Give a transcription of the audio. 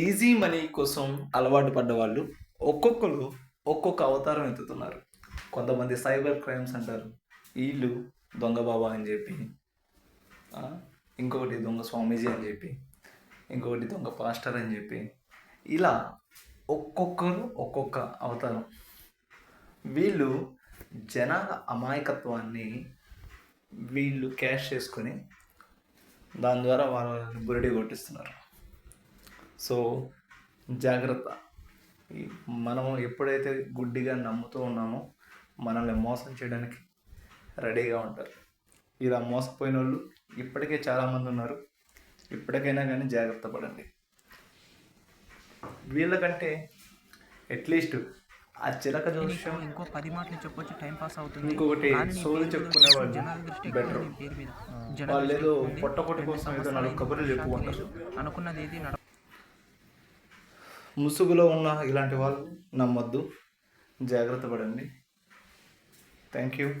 Easy money కోసం అలవాటు పడ్డ వాళ్ళు ఒక్కొక్కరు ఒక్కొక్క అవతారం ఎత్తుతున్నారు. కొంతమంది సైబర్ క్రైమ్స్ అంటారు. వీళ్ళు దొంగ బాబా అని చెప్పి ఇంకొకటి దొంగ స్వామీజీ అని చెప్పి ఇంకొకటి దొంగ పాస్టర్ అని చెప్పి ఇలా ఒక్కొక్కరు ఒక్కొక్క అవతారం. వీళ్ళు జనాల అమాయకత్వాన్ని వీళ్ళు క్యాష్ చేసుకొని దాని ద్వారా వాళ్ళని బురడి కొట్టిస్తున్నారు. సో జాగ్రత్త. మనం ఎప్పుడైతే గుడ్డిగా నమ్ముతూ ఉన్నామో మనల్ని మోసం చేయడానికి రెడీగా ఉంటారు. ఇలా మోసపోయిన వాళ్ళు ఇప్పటికే చాలామంది ఉన్నారు. ఇప్పటికైనా కానీ జాగ్రత్త పడండి. వీళ్ళకంటే అట్లీస్ట్ ఆ చిలక జోష్యం ఇంకో పది మాటలు చెప్పొచ్చు టైం పాస్ అవుతుంది. ఇంకొకటి సోది పేరు చెప్పుకునే మీద వాళ్ళు ఏదో రెండు కోసం ఏదో నాలుగు కబుర్లు చెప్పుకుంటారు. అనుకున్నది ఏది ముసుగులో ఉన్న ఇలాంటి వాళ్ళు నమ్మొద్దు. జాగ్రత్త పడండి. Thank you